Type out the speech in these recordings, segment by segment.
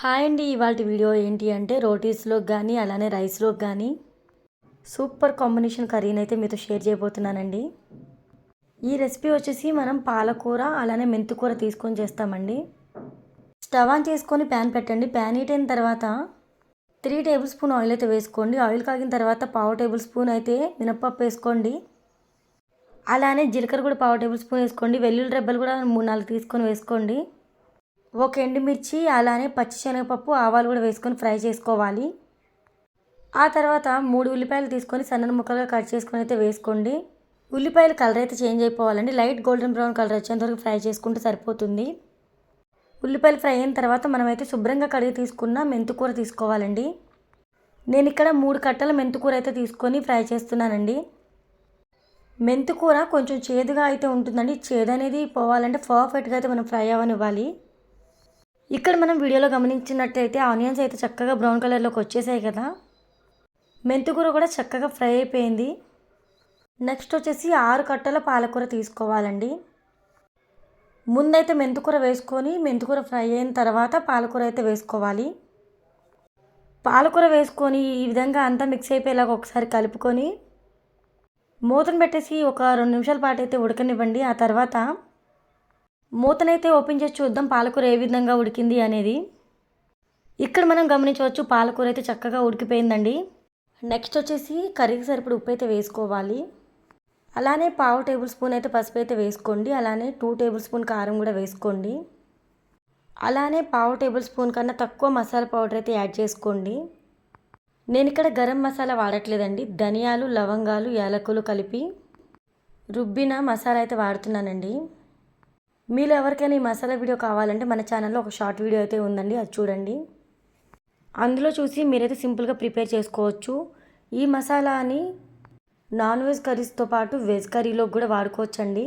Hi అండి ఇవాళ video ఏంటి అంటే రోటీస్లోకి కానీ అలానే రైస్లోకి కానీ సూపర్ కాంబినేషన్ కర్రీని అయితే మీతో షేర్ చేయబోతున్నానండి. ఈ రెసిపీ వచ్చేసి మనం పాలకూర అలానే మెంతికూర తీసుకొని చేస్తామండి. స్టవ్ ఆన్ చేసుకొని ప్యాన్ పెట్టండి. ప్యాన్ హీట్ అయిన తర్వాత త్రీ టేబుల్ స్పూన్ ఆయిల్ అయితే వేసుకోండి. ఆయిల్ కాగిన తర్వాత పావు టేబుల్ స్పూన్ అయితే మినప్పప్పు వేసుకోండి. అలానే జీలకర్ర కూడా పావు టేబుల్ స్పూన్ వేసుకోండి. వెల్లుల్లి రెబ్బలు కూడా మూడు నాలుగు తీసుకొని వేసుకోండి. ఒక ఎండుమిర్చి అలానే పచ్చిశనగపప్పు ఆవాలు కూడా వేసుకొని ఫ్రై చేసుకోవాలి. ఆ తర్వాత మూడు ఉల్లిపాయలు తీసుకొని సన్నని ముక్కలుగా కట్ చేసుకొని అయితే వేసుకోండి. ఉల్లిపాయలు కలర్ అయితే చేంజ్ అయిపోవాలండి. లైట్ గోల్డెన్ బ్రౌన్ కలర్ వచ్చేంత వరకు ఫ్రై చేసుకుంటే సరిపోతుంది. ఉల్లిపాయలు ఫ్రై అయిన తర్వాత మనమైతే శుభ్రంగా కడిగి తీసుకున్న మెంతుకూర తీసుకోవాలండి. నేను ఇక్కడ మూడు కట్టల మెంతుకూర అయితే తీసుకొని ఫ్రై చేస్తున్నానండి. మెంతుకూర కొంచెం చేదుగా అయితే ఉంటుందండి. చేదు అనేది పోవాలంటే పర్ఫెక్ట్గా అయితే మనం ఫ్రై అవ్వనివ్వాలి. ఇక్కడ మనం వీడియోలో గమనించినట్టయితే ఆనియన్స్ అయితే చక్కగా బ్రౌన్ కలర్లోకి వచ్చేసాయి కదా. మెంతికూర కూడా చక్కగా ఫ్రై అయిపోయింది. నెక్స్ట్ వచ్చేసి ఆరు కట్టల పాలకూర తీసుకోవాలండి. ముందైతే మెంతికూర వేసుకొని మెంతికూర ఫ్రై అయిన తర్వాత పాలకూర అయితే వేసుకోవాలి. పాలకూర వేసుకొని ఈ విధంగా అంతా మిక్స్ అయిపోయేలాగా ఒకసారి కలుపుకొని మూతను పెట్టేసి ఒక రెండు నిమిషాల పాటు అయితే ఉడకనివ్వండి. ఆ తర్వాత మూతనైతే ఓపెన్ చేసి చూద్దాం పాలకూర ఏ విధంగా ఉడికింది అనేది. ఇక్కడ మనం గమనించవచ్చు పాలకూర అయితే చక్కగా ఉడికిపోయిందండి. నెక్స్ట్ వచ్చేసి కర్రీకి సరిపడి ఉప్పు అయితే వేసుకోవాలి. అలానే పావు టేబుల్ స్పూన్ అయితే పసుపు అయితే వేసుకోండి. అలానే టూ టేబుల్ స్పూన్ కారం కూడా వేసుకోండి. అలానే పావు టేబుల్ స్పూన్ కన్నా తక్కువ మసాలా పౌడర్ అయితే యాడ్ చేసుకోండి. నేను ఇక్కడ గరం మసాలా వాడట్లేదండి. ధనియాలు లవంగాలు యాలకులు కలిపి రుబ్బిన మసాలా అయితే వాడుతున్నానండి. మీలో ఎవరికైనా ఈ మసాలా వీడియో కావాలంటే మన ఛానల్లో ఒక షార్ట్ వీడియో అయితే ఉందండి అది చూడండి. అందులో చూసి మీరైతే సింపుల్గా ప్రిపేర్ చేసుకోవచ్చు. ఈ మసాలాని నాన్ వెజ్ కర్రీస్తో పాటు వెజ్ కర్రీలో కూడా వాడుకోవచ్చండి.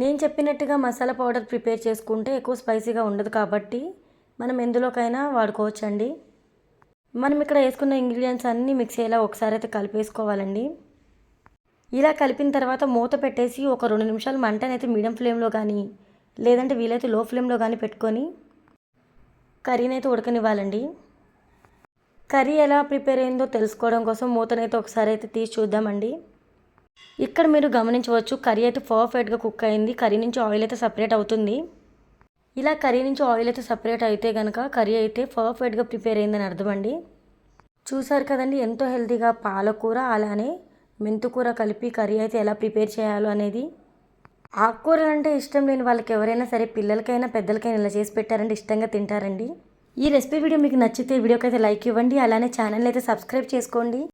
నేను చెప్పినట్టుగా మసాలా పౌడర్ ప్రిపేర్ చేసుకుంటే ఎక్కువ స్పైసీగా ఉండదు కాబట్టి మనం ఎందులోకైనా వాడుకోవచ్చండి. మనం ఇక్కడ వేసుకున్న ఇంగ్రీడియంట్స్ అన్నీ మిక్స్ అయ్యేలా ఒకసారి అయితే కలిపేసుకోవాలండి. ఇలా కలిపిన తర్వాత మూత పెట్టేసి ఒక రెండు నిమిషాలు మంటనైతే మీడియం ఫ్లేమ్లో కానీ లేదంటే వీలైతే లో ఫ్లేమ్లో కానీ పెట్టుకొని కర్రీని అయితే ఉడకనివ్వాలండి. కర్రీ ఎలా ప్రిపేర్ అయిందో తెలుసుకోవడం కోసం మూతనైతే ఒకసారి అయితే తీసి చూద్దామండి. ఇక్కడ మీరు గమనించవచ్చు కర్రీ అయితే పర్ఫెక్ట్గా కుక్ అయింది. కర్రీ నుంచి ఆయిల్ అయితే సపరేట్ అవుతుంది. ఇలా కర్రీ నుంచి ఆయిల్ అయితే సపరేట్ అయితే కనుక కర్రీ అయితే పర్ఫెక్ట్గా ప్రిపేర్ అయిందని అర్థమండి. చూసారు కదండి ఎంతో హెల్తీగా పాలకూర అలానే మెంతుకూర కలిపి కర్రీ అయితే ఎలా ప్రిపేర్ చేయాలో అనేది? ఆకుకూరలు అంటే ఇష్టం లేని వాళ్ళకి ఎవరైనా సరే పిల్లలకైనా పెద్దలకైనా ఇలా చేసి పెట్టారంటే ఇష్టంగా తింటారండి. ఈ రెసిపీ వీడియో మీకు నచ్చితే వీడియోకి అయితే లైక్ ఇవ్వండి. అలానే ఛానల్ అయితే సబ్స్క్రైబ్ చేసుకోండి.